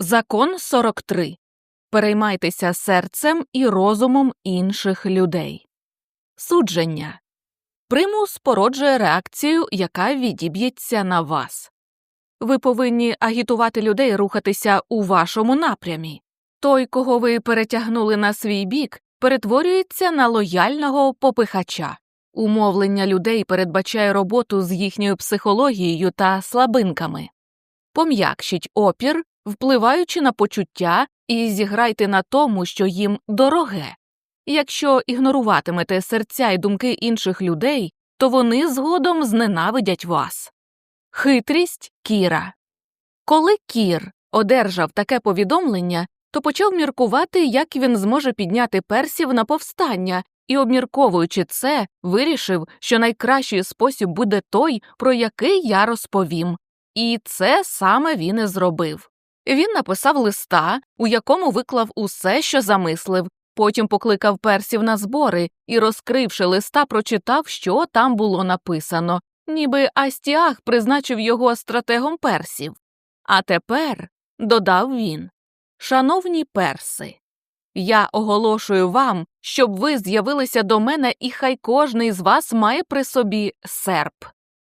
Закон 43. Переймайтеся серцем і розумом інших людей. Судження. Примус породжує реакцію, яка відіб'ється на вас. Ви повинні агітувати людей рухатися у вашому напрямі. Той, кого ви перетягнули на свій бік, перетворюється на лояльного попихача. Умовлення людей передбачає роботу з їхньою психологією та слабинками. Пом'якшіть опір, впливаючи на почуття, і зіграйте на тому, що їм дороге. Якщо ігноруватимете серця і думки інших людей, то вони згодом зненавидять вас. Хитрість Кіра Коли Кір одержав таке повідомлення, то почав міркувати, як він зможе підняти персів на повстання, і, обмірковуючи це, вирішив, що найкращий спосіб буде той, про який я розповім. І це саме він і зробив. Він написав листа, у якому виклав усе, що замислив, потім покликав персів на збори і, розкривши листа, прочитав, що там було написано, ніби Астіах призначив його стратегом персів. А тепер, додав він, шановні перси, я оголошую вам, щоб ви з'явилися до мене, і хай кожний з вас має при собі серп.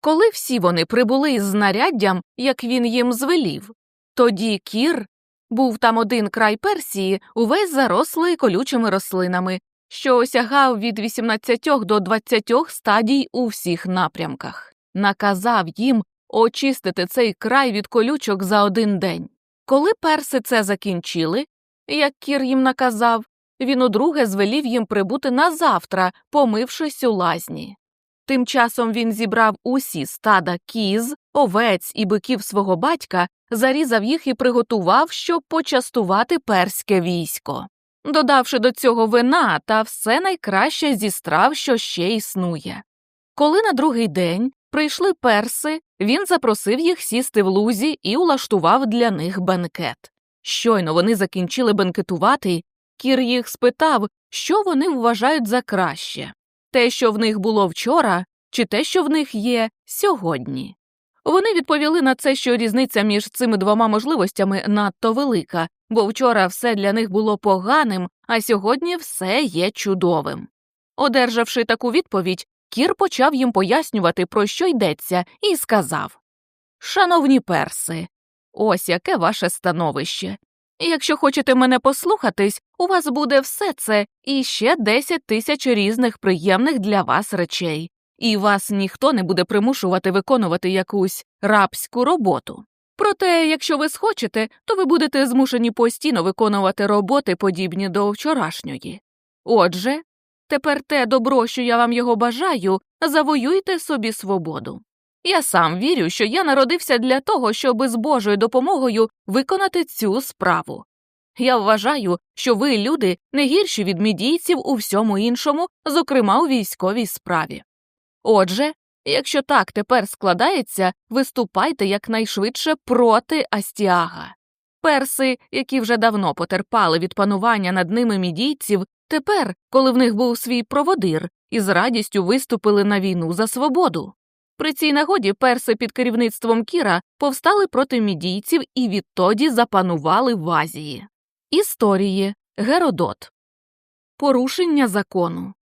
Коли всі вони прибули із знаряддям, як він їм звелів, тоді кір був там один край Персії, увесь зарослий колючими рослинами, що осягав від 18 до 20 стадій у всіх напрямках, наказав їм очистити цей край від колючок за один день. Коли перси це закінчили, як кір їм наказав, він удруге звелів їм прибути на завтра, помившись у лазні. Тим часом він зібрав усі стада кіз, овець і биків свого батька, зарізав їх і приготував, щоб почастувати перське військо, додавши до цього вина та все найкраще зі страв, що ще існує. Коли на другий день прийшли перси, він запросив їх сісти в лузі і улаштував для них бенкет. Щойно вони закінчили бенкетувати, кір їх спитав, що вони вважають за краще те, що в них було вчора, чи те, що в них є сьогодні. Вони відповіли на це, що різниця між цими двома можливостями надто велика, бо вчора все для них було поганим, а сьогодні все є чудовим. Одержавши таку відповідь, Кір почав їм пояснювати, про що йдеться, і сказав Шановні перси, ось яке ваше становище. Якщо хочете мене послухатись, у вас буде все це і ще 10 тисяч різних приємних для вас речей, і вас ніхто не буде примушувати виконувати якусь рабську роботу. Проте, якщо ви схочете, то ви будете змушені постійно виконувати роботи, подібні до вчорашньої. Отже, тепер те добро, що я вам його бажаю, завоюйте собі свободу. Я сам вірю, що я народився для того, щоб з Божою допомогою виконати цю справу. Я вважаю, що ви, люди, не гірші від мідійців у всьому іншому, зокрема у військовій справі. Отже, якщо так тепер складається, виступайте якнайшвидше проти Астіага. Перси, які вже давно потерпали від панування над ними мідійців, тепер, коли в них був свій проводир, із радістю виступили на війну за свободу. При цій нагоді перси під керівництвом Кіра повстали проти мідійців і відтоді запанували в Азії. Історії Геродот Порушення закону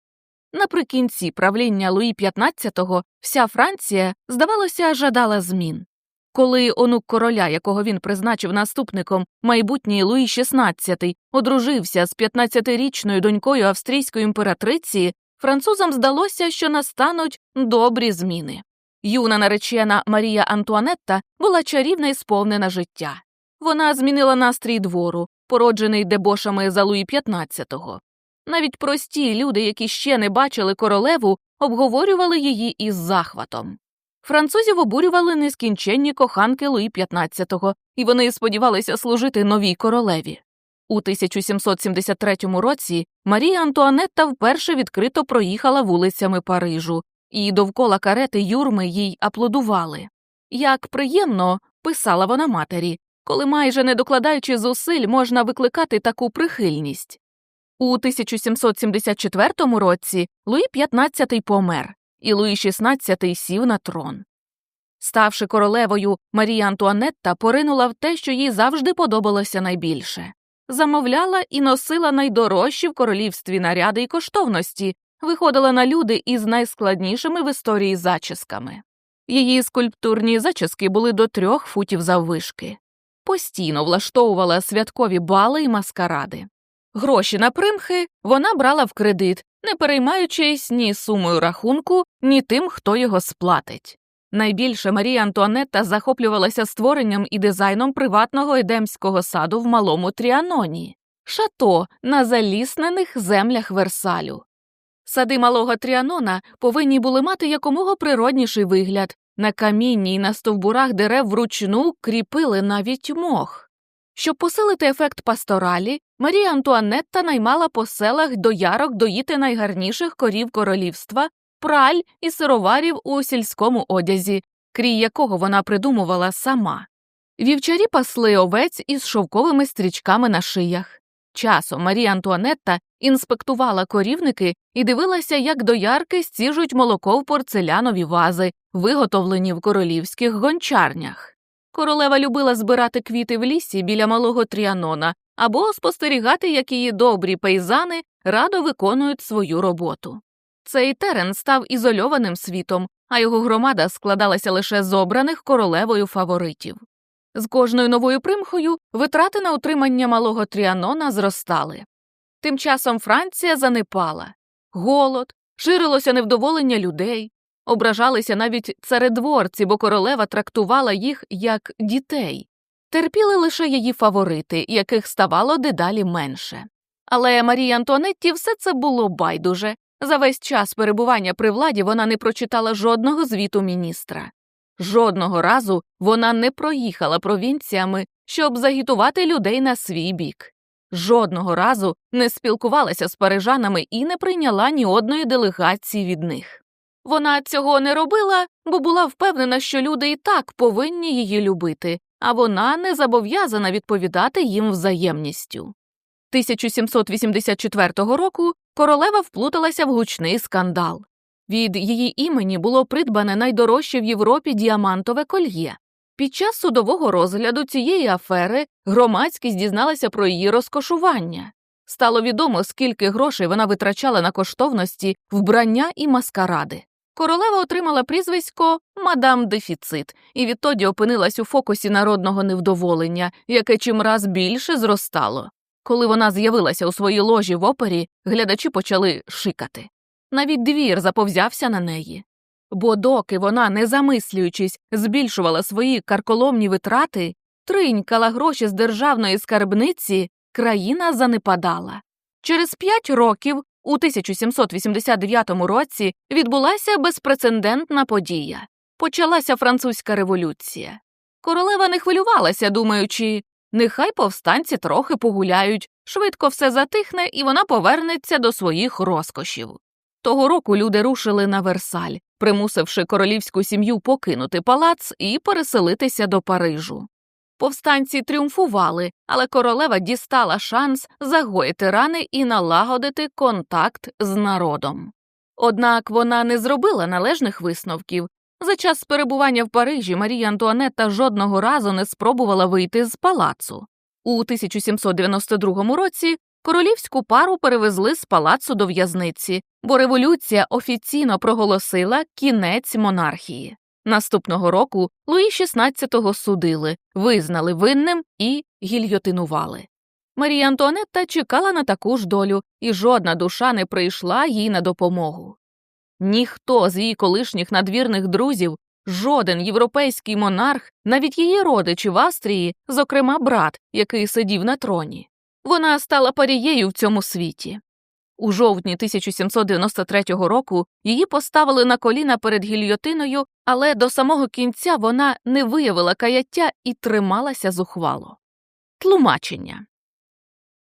Наприкінці правління Луї XV вся Франція, здавалося, жадала змін. Коли онук короля, якого він призначив наступником, майбутній Луї XVI, одружився з 15-річною донькою австрійської імператриці, французам здалося, що настануть добрі зміни. Юна наречена Марія Антуанетта була чарівна і сповнена життя. Вона змінила настрій двору, породжений дебошами за Луї XV. Навіть прості люди, які ще не бачили королеву, обговорювали її із захватом. Французів обурювали нескінченні коханки Луї XV, і вони сподівалися служити новій королеві. У 1773 році Марія Антуанетта вперше відкрито проїхала вулицями Парижу, і довкола карети юрми їй аплодували. Як приємно, писала вона матері, коли майже не докладаючи зусиль можна викликати таку прихильність. У 1774 році Луї XV помер, і Луї XVI сів на трон. Ставши королевою, Марія Антуанетта поринула в те, що їй завжди подобалося найбільше. Замовляла і носила найдорожчі в королівстві наряди й коштовності, виходила на люди із найскладнішими в історії зачісками. Її скульптурні зачіски були до трьох футів заввишки. Постійно влаштовувала святкові бали й маскаради. Гроші на примхи вона брала в кредит, не переймаючись ні сумою рахунку, ні тим, хто його сплатить. Найбільше Марія Антуанетта захоплювалася створенням і дизайном приватного едемського саду в малому Тріаноні, шато на заліснених землях Версалю. Сади малого Тріанона повинні були мати якомога природніший вигляд. На камінні й на стовбурах дерев вручну кріпили навіть мох. Щоб посилити ефект пасторалі, Марія Антуанетта наймала по селах доярок доїти найгарніших корів королівства, праль і сироварів у сільському одязі, крій якого вона придумувала сама. Вівчарі пасли овець із шовковими стрічками на шиях. Часом Марія Антуанетта інспектувала корівники і дивилася, як доярки стіжуть молоко в порцелянові вази, виготовлені в королівських гончарнях. Королева любила збирати квіти в лісі біля малого тріанона або спостерігати, як її добрі пейзани радо виконують свою роботу. Цей терен став ізольованим світом, а його громада складалася лише з обраних королевою фаворитів. З кожною новою примхою витрати на утримання малого тріанона зростали. Тим часом Франція занепала голод, ширилося невдоволення людей, ображалися навіть царедворці, бо королева трактувала їх як дітей, терпіли лише її фаворити, яких ставало дедалі менше. Але Марії Антуанетті все це було байдуже. За весь час перебування при владі вона не прочитала жодного звіту міністра. Жодного разу вона не проїхала провінціями, щоб загітувати людей на свій бік. Жодного разу не спілкувалася з парижанами і не прийняла ні одної делегації від них. Вона цього не робила, бо була впевнена, що люди і так повинні її любити, а вона не зобов'язана відповідати їм взаємністю. 1784 року королева вплуталася в гучний скандал. Від її імені було придбане найдорожче в Європі діамантове кольє. Під час судового розгляду цієї афери громадськість дізналася про її розкошування. Стало відомо, скільки грошей вона витрачала на коштовності, вбрання і маскаради. Королева отримала прізвисько мадам дефіцит і відтоді опинилась у фокусі народного невдоволення, яке чимраз більше зростало. Коли вона з'явилася у своїй ложі в опері, глядачі почали шикати. Навіть двір заповзявся на неї. Бо доки вона, не замислюючись, збільшувала свої карколомні витрати, тринькала гроші з державної скарбниці, країна занепадала. Через п'ять років, у 1789 році, відбулася безпрецедентна подія. Почалася французька революція. Королева не хвилювалася, думаючи, нехай повстанці трохи погуляють, швидко все затихне, і вона повернеться до своїх розкошів. Того року люди рушили на Версаль, примусивши королівську сім'ю покинути палац і переселитися до Парижу. Повстанці тріумфували, але королева дістала шанс загоїти рани і налагодити контакт з народом. Однак вона не зробила належних висновків. За час перебування в Парижі Марія Антуанетта жодного разу не спробувала вийти з палацу. У 1792 році королівську пару перевезли з палацу до в'язниці, бо революція офіційно проголосила кінець монархії. Наступного року Луї XVI судили, визнали винним і гільйотинували. Марія Антуанетта чекала на таку ж долю, і жодна душа не прийшла їй на допомогу. Ніхто з її колишніх надвірних друзів, жоден європейський монарх, навіть її родичі в Австрії, зокрема брат, який сидів на троні. Вона стала парією в цьому світі. У жовтні 1793 року її поставили на коліна перед гільйотиною, але до самого кінця вона не виявила каяття і трималася зухвало. Тлумачення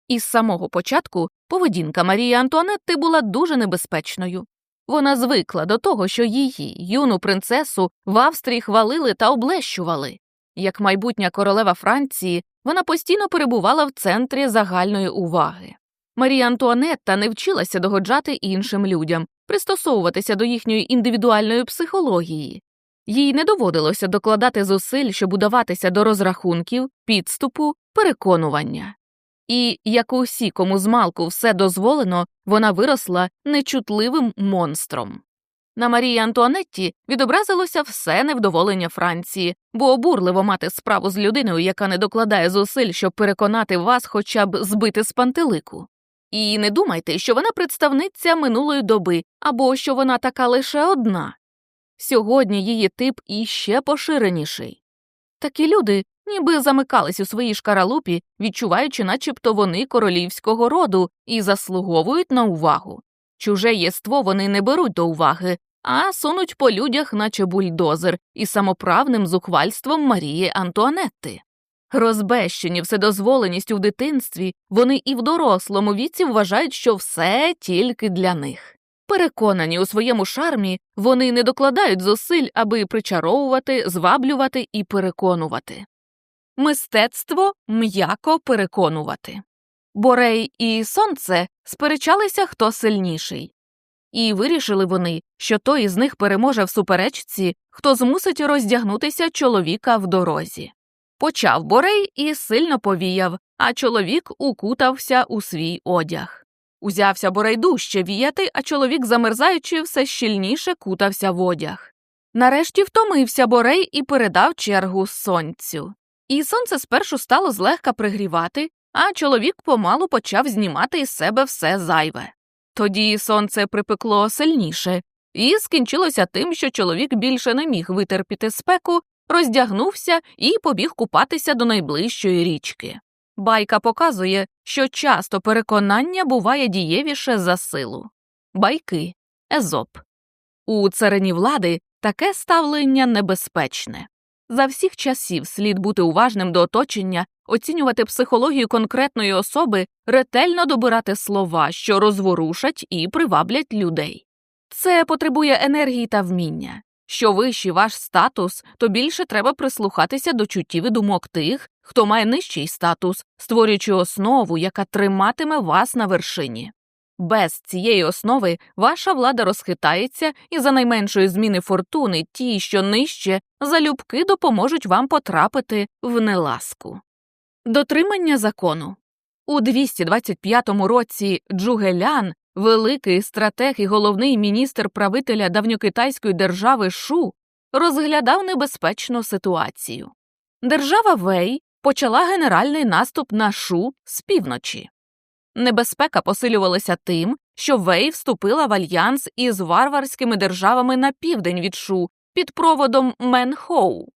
із самого початку поведінка Марії Антуанетти була дуже небезпечною. Вона звикла до того, що її, юну принцесу, в Австрії хвалили та облещували. Як майбутня королева Франції, вона постійно перебувала в центрі загальної уваги. Марія Антуанетта не вчилася догоджати іншим людям, пристосовуватися до їхньої індивідуальної психології. Їй не доводилося докладати зусиль, щоб удаватися до розрахунків, підступу, переконування. І, як усі, кому змалку все дозволено, вона виросла нечутливим монстром. На Марії Антуанетті відобразилося все невдоволення Франції, бо обурливо мати справу з людиною, яка не докладає зусиль, щоб переконати вас хоча б збити з пантелику. І не думайте, що вона представниця минулої доби або що вона така лише одна. Сьогодні її тип іще поширеніший. Такі люди ніби замикались у своїй шкаралупі, відчуваючи, начебто вони королівського роду і заслуговують на увагу. Чуже єство вони не беруть до уваги, а сунуть по людях, наче бульдозер, із самоправним зухвальством Марії Антуанетти. Розбещені вседозволеністю в дитинстві, вони і в дорослому віці вважають, що все тільки для них. Переконані у своєму шармі, вони не докладають зусиль, аби причаровувати, зваблювати і переконувати. Мистецтво м'яко переконувати. Борей і сонце сперечалися, хто сильніший, і вирішили вони, що той із них переможе в суперечці, хто змусить роздягнутися чоловіка в дорозі. Почав Борей і сильно повіяв, а чоловік укутався у свій одяг. Узявся Борей дужче віяти, а чоловік, замерзаючи, все щільніше кутався в одяг. Нарешті втомився Борей і передав чергу сонцю. І сонце спершу стало злегка пригрівати, а чоловік помалу почав знімати із себе все зайве. Тоді сонце припекло сильніше, і скінчилося тим, що чоловік більше не міг витерпіти спеку, роздягнувся і побіг купатися до найближчої річки. Байка показує, що часто переконання буває дієвіше за силу. Байки Езоп. У царині влади таке ставлення небезпечне. За всіх часів слід бути уважним до оточення, оцінювати психологію конкретної особи, ретельно добирати слова, що розворушать і приваблять людей. Це потребує енергії та вміння. Що вищий ваш статус, то більше треба прислухатися до чуттів і думок тих, хто має нижчий статус, створюючи основу, яка триматиме вас на вершині. Без цієї основи ваша влада розхитається, і за найменшої зміни фортуни ті, що нижче, залюбки допоможуть вам потрапити в неласку. Дотримання закону у 225 році Джугелян, великий стратег і головний міністр правителя давньокитайської держави Шу, розглядав небезпечну ситуацію. Держава Вей почала генеральний наступ на Шу з півночі. Небезпека посилювалася тим, що Вей вступила в альянс із варварськими державами на південь від Шу під проводом Менхоу.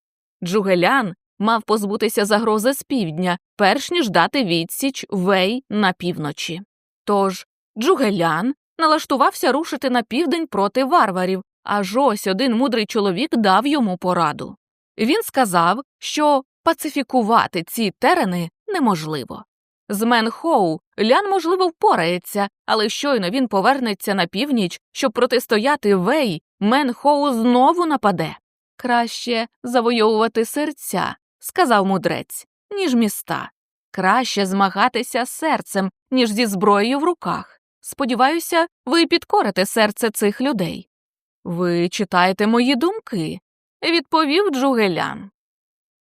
Джугелян мав позбутися загрози з півдня, перш ніж дати відсіч Вей на півночі. Тож Джугелян налаштувався рушити на південь проти варварів, аж ось один мудрий чоловік дав йому пораду. Він сказав, що пацифікувати ці терени неможливо. З Менхоу Лян, можливо, впорається, але щойно він повернеться на північ, щоб протистояти Вей, Менхоу знову нападе. Краще завойовувати серця, сказав мудрець, ніж міста. Краще змагатися серцем, ніж зі зброєю в руках. Сподіваюся, ви підкорите серце цих людей. Ви читаєте мої думки, відповів Джугелян.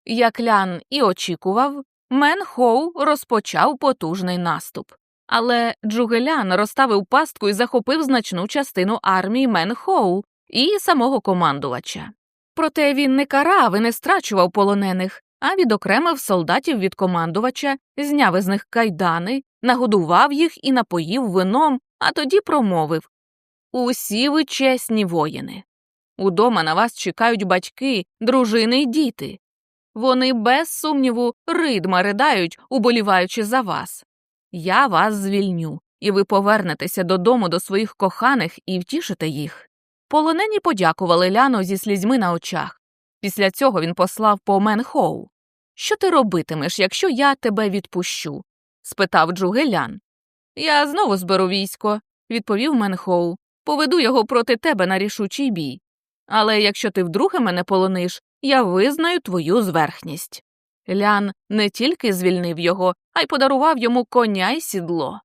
Як Лян і очікував, Мен Хоу розпочав потужний наступ. Але Джугелян розставив пастку і захопив значну частину армії Мен Хоу і самого командувача. Проте він не карав і не страчував полонених, а відокремив солдатів від командувача, зняв із них кайдани, нагодував їх і напоїв вином, а тоді промовив Усі ви чесні воїни. Удома на вас чекають батьки, дружини й діти. Вони без сумніву ридма ридають, уболіваючи за вас. Я вас звільню, і ви повернетеся додому до своїх коханих і втішите їх. Полонені подякували Ляну зі слізьми на очах. Після цього він послав по Менхоу. Що ти робитимеш, якщо я тебе відпущу? спитав Джугелян. Я знову зберу військо, відповів Менхоу. Поведу його проти тебе на рішучий бій. Але якщо ти вдруге мене полониш, я визнаю твою зверхність. Лян не тільки звільнив його, а й подарував йому коня й сідло.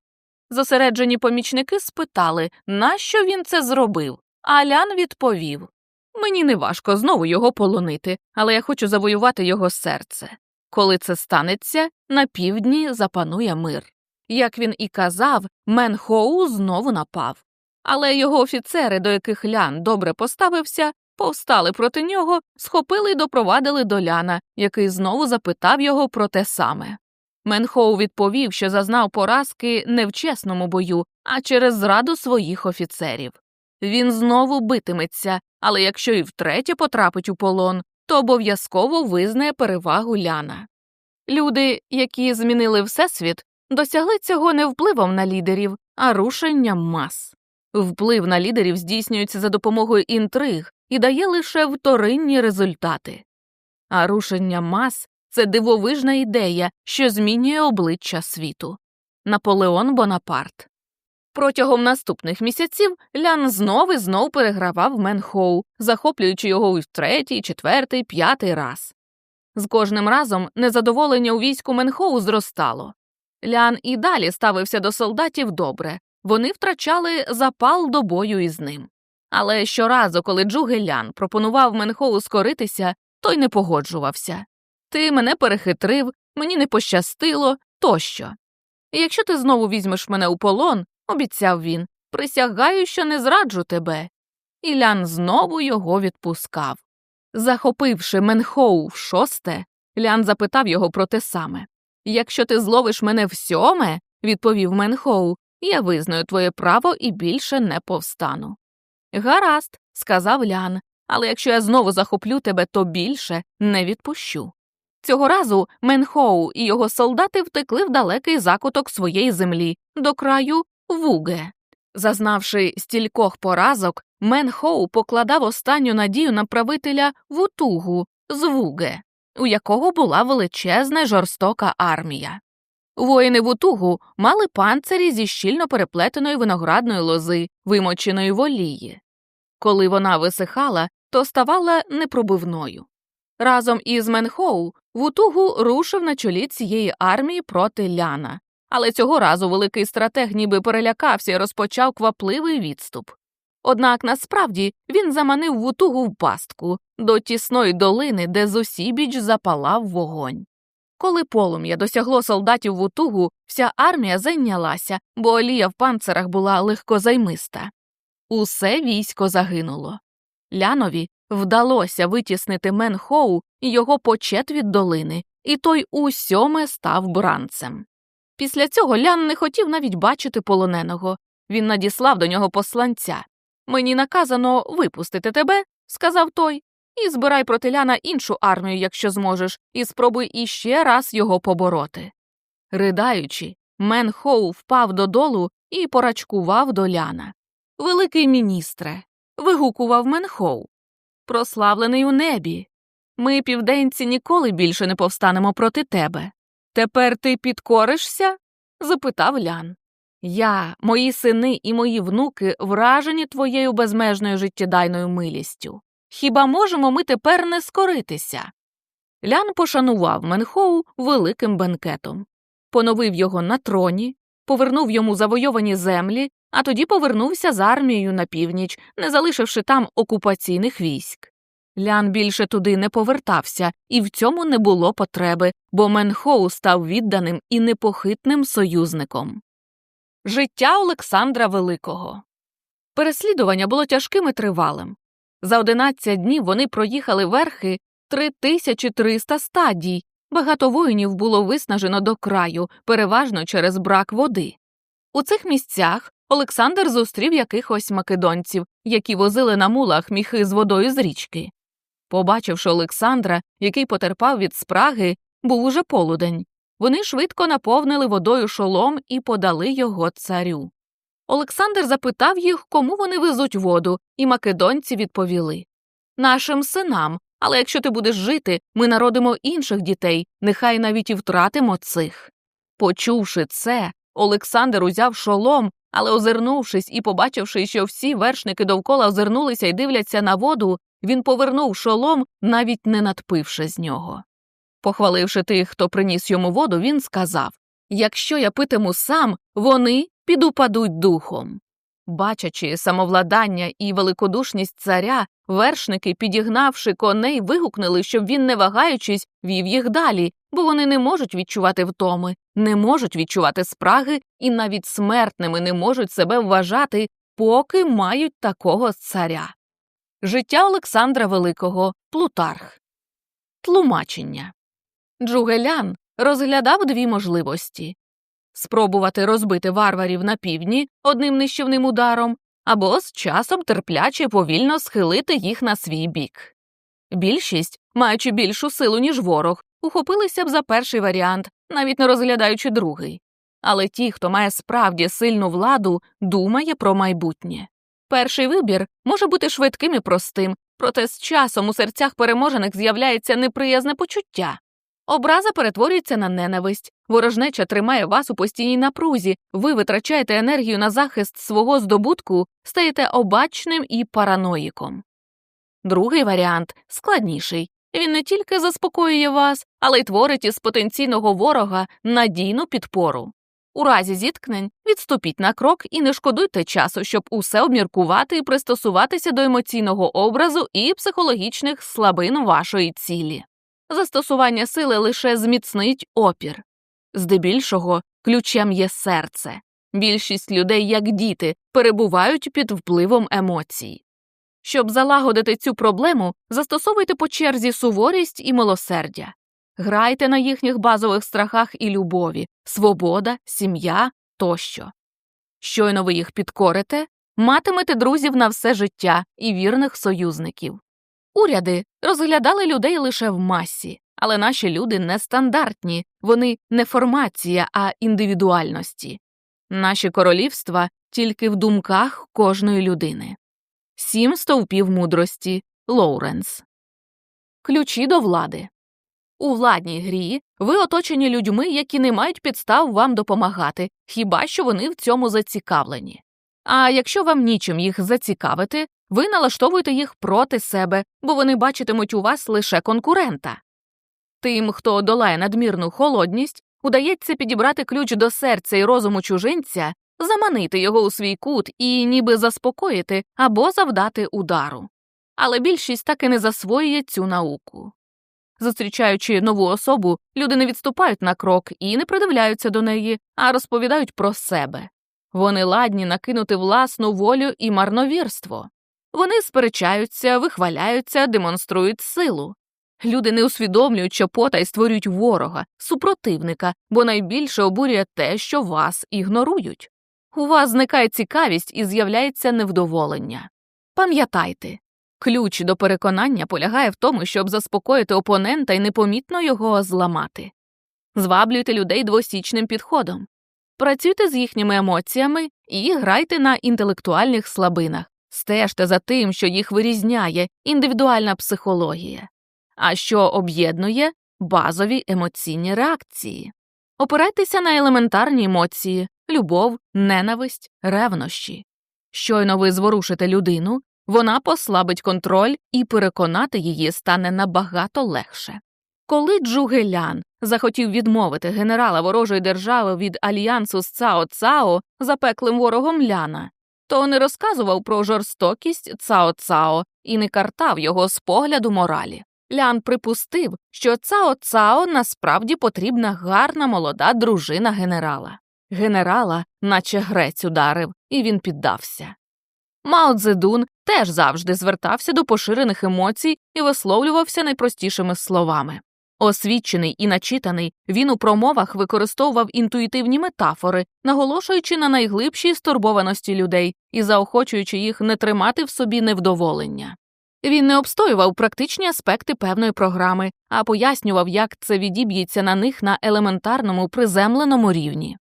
Зосереджені помічники спитали, нащо він це зробив, а Лян відповів Мені не важко знову його полонити, але я хочу завоювати його серце. Коли це станеться, на півдні запанує мир. Як він і казав, Менхоу знову напав. Але його офіцери, до яких Лян добре поставився, повстали проти нього, схопили й допровадили до Ляна, який знову запитав його про те саме. Менхоу відповів, що зазнав поразки не в чесному бою, а через зраду своїх офіцерів. Він знову битиметься, але якщо і втретє потрапить у полон, то обов'язково визнає перевагу Ляна. Люди, які змінили Всесвіт, досягли цього не впливом на лідерів, а рушенням мас. Вплив на лідерів здійснюється за допомогою інтриг і дає лише вторинні результати. А рушення мас це дивовижна ідея, що змінює обличчя світу. Наполеон Бонапарт. Протягом наступних місяців Лян знов і знов перегравав Менхоу, захоплюючи його в третій, четвертий, п'ятий раз. З кожним разом незадоволення у війську Менхоу зростало. Лян і далі ставився до солдатів добре, вони втрачали запал до бою із ним. Але щоразу, коли Джуге Лян пропонував Менхоу скоритися, той не погоджувався. Ти мене перехитрив, мені не пощастило тощо. Якщо ти знову візьмеш мене у полон, обіцяв він, присягаю, що не зраджу тебе. І Лян знову його відпускав. Захопивши Менхоу в шосте, Лян запитав його про те саме. Якщо ти зловиш мене в сьоме, відповів Менхоу, я визнаю твоє право і більше не повстану. Гаразд, сказав Лян, але якщо я знову захоплю тебе, то більше не відпущу. Цього разу Менхоу і його солдати втекли в далекий закуток своєї землі, до краю Вуге. Зазнавши стількох поразок, Менхоу покладав останню надію на правителя Вутугу з Вуге, у якого була величезна жорстока армія. Воїни Вутугу мали панцирі зі щільно переплетеної виноградної лози, вимоченої в олії. Коли вона висихала, то ставала непробивною. Разом із Менхоу Вутугу рушив на чолі цієї армії проти Ляна, але цього разу великий стратег ніби перелякався і розпочав квапливий відступ. Однак насправді він заманив Вутугу в пастку до тісної долини, де зусібіч запалав вогонь. Коли полум'я досягло солдатів Вутугу, вся армія зайнялася, бо олія в панцирах була легкозаймиста. Усе військо загинуло. Лянові вдалося витіснити Менхоу і його почет від долини, і той усьоме став бранцем. Після цього Лян не хотів навіть бачити полоненого. Він надіслав до нього посланця. Мені наказано випустити тебе, сказав той, і збирай проти Ляна іншу армію, якщо зможеш, і спробуй іще раз його побороти. Ридаючи, Мен Хоу впав додолу і порачкував до Ляна. Великий міністре. вигукував Менхоу. Прославлений у небі. Ми, південці, ніколи більше не повстанемо проти тебе. Тепер ти підкоришся? запитав Лян. Я, мої сини і мої внуки вражені твоєю безмежною життєдайною милістю. Хіба можемо ми тепер не скоритися? Лян пошанував Менхоу великим бенкетом, поновив його на троні, повернув йому завойовані землі, а тоді повернувся з армією на північ, не залишивши там окупаційних військ. Лян більше туди не повертався, і в цьому не було потреби, бо Менхоу став відданим і непохитним союзником. Життя Олександра Великого переслідування було тяжким і тривалим. За 11 днів вони проїхали верхи 3300 стадій, багато воїнів було виснажено до краю, переважно через брак води. У цих місцях Олександр зустрів якихось македонців, які возили на мулах міхи з водою з річки. Побачивши Олександра, який потерпав від спраги, був уже полудень. Вони швидко наповнили водою шолом і подали його царю. Олександр запитав їх, кому вони везуть воду, і македонці відповіли Нашим синам, але якщо ти будеш жити, ми народимо інших дітей, нехай навіть і втратимо цих. Почувши це, Олександр узяв шолом, але, озирнувшись і побачивши, що всі вершники довкола озирнулися і дивляться на воду, він повернув шолом, навіть не надпивши з нього. Похваливши тих, хто приніс йому воду, він сказав Якщо я питиму сам, вони підупадуть духом. Бачачи самовладання і великодушність царя, вершники, підігнавши коней, вигукнули, щоб він, не вагаючись, вів їх далі, бо вони не можуть відчувати втоми, не можуть відчувати спраги і навіть смертними не можуть себе вважати, поки мають такого царя. Життя Олександра Великого Плутарх. Тлумачення Джугелян розглядав дві можливості спробувати розбити варварів на півдні одним нищівним ударом, або з часом терпляче повільно схилити їх на свій бік. Більшість, маючи більшу силу, ніж ворог, ухопилися б за перший варіант, навіть не розглядаючи другий. Але ті, хто має справді сильну владу, думає про майбутнє. Перший вибір може бути швидким і простим, проте з часом у серцях переможених з'являється неприязне почуття. Образа перетворюється на ненависть, ворожнеча тримає вас у постійній напрузі, ви витрачаєте енергію на захист свого здобутку, стаєте обачним і параноїком. Другий варіант складніший. Він не тільки заспокоює вас, але й творить із потенційного ворога надійну підпору. У разі зіткнень відступіть на крок і не шкодуйте часу, щоб усе обміркувати і пристосуватися до емоційного образу і психологічних слабин вашої цілі. Застосування сили лише зміцнить опір. Здебільшого ключем є серце. Більшість людей, як діти, перебувають під впливом емоцій. Щоб залагодити цю проблему, застосовуйте по черзі суворість і милосердя. Грайте на їхніх базових страхах і любові, свобода, сім'я тощо. Щойно ви їх підкорите, матимете друзів на все життя і вірних союзників. Уряди розглядали людей лише в масі, але наші люди нестандартні, вони не формація, а індивідуальності. Наші королівства тільки в думках кожної людини. Сім стовпів мудрості Лоуренс. Ключі до влади. У владній грі ви оточені людьми, які не мають підстав вам допомагати, хіба що вони в цьому зацікавлені. А якщо вам нічим їх зацікавити, ви налаштовуєте їх проти себе, бо вони бачитимуть у вас лише конкурента. Тим, хто долає надмірну холодність, удається підібрати ключ до серця і розуму чужинця, заманити його у свій кут і ніби заспокоїти або завдати удару. Але більшість так і не засвоює цю науку. Зустрічаючи нову особу, люди не відступають на крок і не придивляються до неї, а розповідають про себе. Вони ладні накинути власну волю і марновірство. Вони сперечаються, вихваляються, демонструють силу. Люди не усвідомлюють, що потай створюють ворога, супротивника, бо найбільше обурює те, що вас ігнорують. У вас зникає цікавість і з'являється невдоволення. Пам'ятайте, ключ до переконання полягає в тому, щоб заспокоїти опонента і непомітно його зламати. Зваблюйте людей двосічним підходом, працюйте з їхніми емоціями і грайте на інтелектуальних слабинах, стежте за тим, що їх вирізняє індивідуальна психологія, а що об'єднує базові емоційні реакції. Опирайтеся на елементарні емоції, любов, ненависть, ревнощі. Щойно ви зворушите людину, вона послабить контроль і переконати її стане набагато легше. Коли Джугелян захотів відмовити генерала ворожої держави від альянсу з Цао Цао запеклим ворогом Ляна, то не розказував про жорстокість Цао Цао і не картав його з погляду моралі. Лян припустив, що Цао Цао насправді потрібна гарна молода дружина генерала. Генерала, наче грець ударив, і він піддався. Мао Цзедун теж завжди звертався до поширених емоцій і висловлювався найпростішими словами. Освічений і начитаний, він у промовах використовував інтуїтивні метафори, наголошуючи на найглибшій стурбованості людей і заохочуючи їх не тримати в собі невдоволення. Він не обстоював практичні аспекти певної програми, а пояснював, як це відіб'ється на них на елементарному приземленому рівні.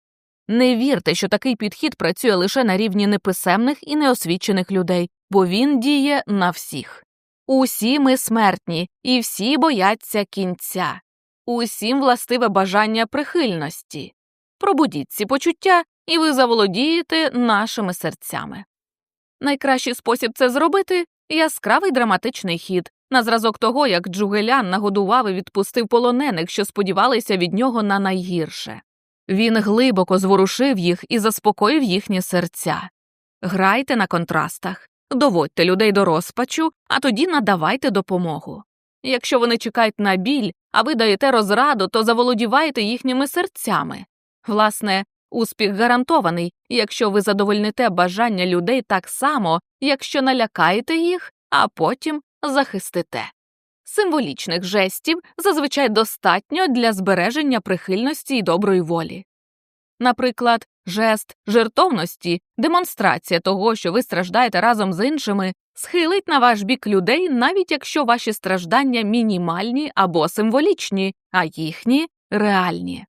Не вірте, що такий підхід працює лише на рівні неписемних і неосвічених людей, бо він діє на всіх. Усі ми смертні, і всі бояться кінця, усім властиве бажання прихильності. Пробудіть ці почуття, і ви заволодієте нашими серцями. Найкращий спосіб це зробити яскравий драматичний хід, на зразок того, як Джугелян нагодував і відпустив полонених, що сподівалися від нього на найгірше. Він глибоко зворушив їх і заспокоїв їхні серця. Грайте на контрастах, доводьте людей до розпачу, а тоді надавайте допомогу. Якщо вони чекають на біль, а ви даєте розраду, то заволодіваєте їхніми серцями. Власне, успіх гарантований, якщо ви задовольните бажання людей так само, якщо налякаєте їх, а потім захистите. Символічних жестів зазвичай достатньо для збереження прихильності і доброї волі. Наприклад, жест жертовності, демонстрація того, що ви страждаєте разом з іншими, схилить на ваш бік людей, навіть якщо ваші страждання мінімальні або символічні, а їхні реальні.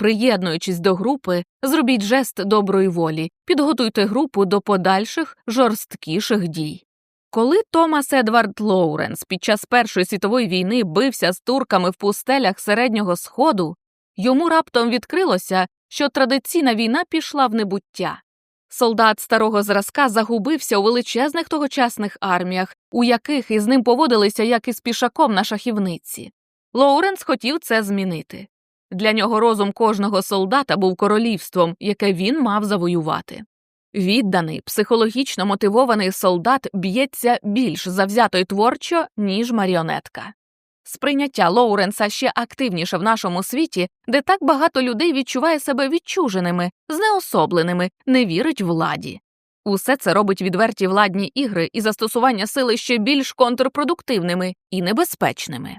Приєднуючись до групи, зробіть жест доброї волі, підготуйте групу до подальших жорсткіших дій. Коли Томас Едвард Лоуренс під час Першої світової війни бився з турками в пустелях середнього сходу, йому раптом відкрилося, що традиційна війна пішла в небуття. Солдат старого зразка загубився у величезних тогочасних арміях, у яких із ним поводилися як із пішаком на шахівниці. Лоуренс хотів це змінити. Для нього розум кожного солдата був королівством, яке він мав завоювати. Відданий, психологічно мотивований солдат б'ється більш завзято й творчо, ніж маріонетка. Сприйняття Лоуренса ще активніше в нашому світі, де так багато людей відчуває себе відчуженими, знеособленими, не вірить владі. Усе це робить відверті владні ігри і застосування сили ще більш контрпродуктивними і небезпечними.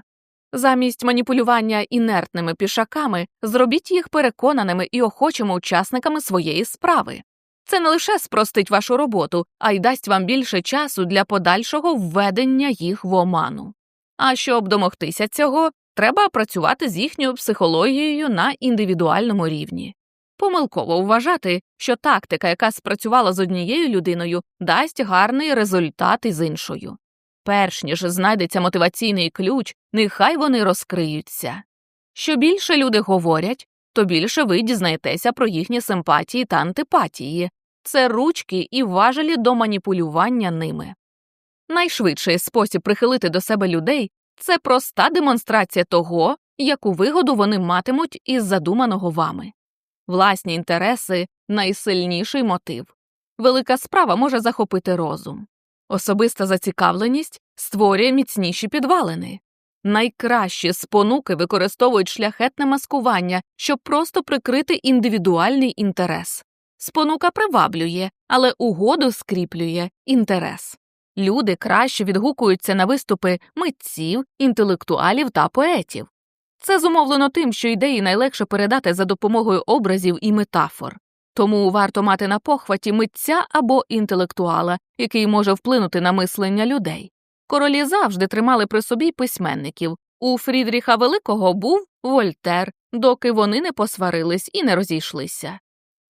Замість маніпулювання інертними пішаками зробіть їх переконаними і охочими учасниками своєї справи. Це не лише спростить вашу роботу, а й дасть вам більше часу для подальшого введення їх в оману. А щоб домогтися цього, треба працювати з їхньою психологією на індивідуальному рівні. Помилково вважати, що тактика, яка спрацювала з однією людиною, дасть гарний результат із іншою. Перш ніж знайдеться мотиваційний ключ, нехай вони розкриються. Що більше люди говорять, то більше ви дізнаєтеся про їхні симпатії та антипатії, це ручки і важелі до маніпулювання ними. Найшвидший спосіб прихилити до себе людей це проста демонстрація того, яку вигоду вони матимуть із задуманого вами. Власні інтереси найсильніший мотив. Велика справа може захопити розум. Особиста зацікавленість створює міцніші підвалини. Найкращі спонуки використовують шляхетне маскування, щоб просто прикрити індивідуальний інтерес. Спонука приваблює, але угоду скріплює інтерес. Люди краще відгукуються на виступи митців, інтелектуалів та поетів. Це зумовлено тим, що ідеї найлегше передати за допомогою образів і метафор. Тому варто мати на похваті митця або інтелектуала, який може вплинути на мислення людей. Королі завжди тримали при собі письменників. У Фрідріха Великого був Вольтер, доки вони не посварились і не розійшлися.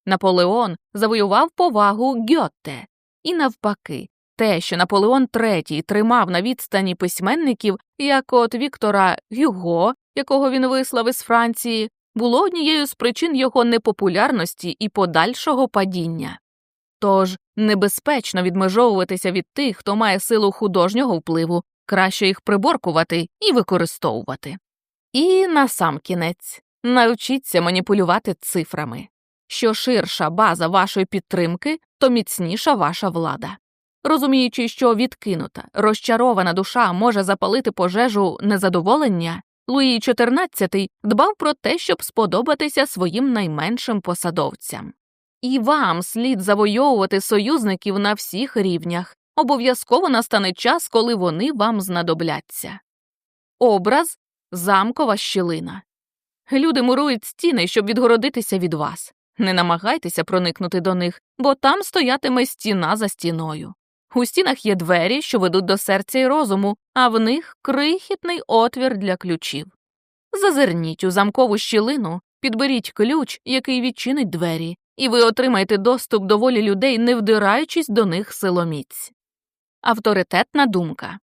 Наполеон завоював повагу Гьотте. І навпаки, те, що Наполеон III тримав на відстані письменників, як от Віктора Гюго, якого він вислав із Франції, було однією з причин його непопулярності і подальшого падіння. Тож небезпечно відмежовуватися від тих, хто має силу художнього впливу, краще їх приборкувати і використовувати. І насамкінець навчіться маніпулювати цифрами. Що ширша база вашої підтримки, то міцніша ваша влада. Розуміючи, що відкинута, розчарована душа може запалити пожежу незадоволення, Луї XIV дбав про те, щоб сподобатися своїм найменшим посадовцям. І вам слід завойовувати союзників на всіх рівнях. Обов'язково настане час, коли вони вам знадобляться. Образ замкова щілина. Люди мурують стіни, щоб відгородитися від вас. Не намагайтеся проникнути до них, бо там стоятиме стіна за стіною. У стінах є двері, що ведуть до серця і розуму, а в них крихітний отвір для ключів. Зазирніть у замкову щілину, підберіть ключ, який відчинить двері, і ви отримаєте доступ до волі людей, не вдираючись до них силоміць. Авторитетна думка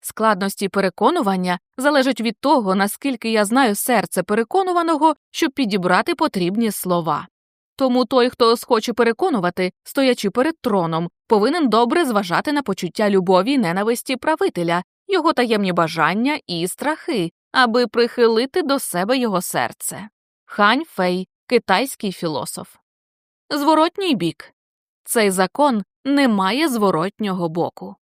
складності переконування залежать від того, наскільки я знаю серце переконуваного, щоб підібрати потрібні слова. Тому той, хто схоче переконувати, стоячи перед троном, повинен добре зважати на почуття любові й ненависті правителя, його таємні бажання і страхи, аби прихилити до себе його серце. Хань Фей, китайський філософ. Зворотній бік цей закон Немає зворотнього боку.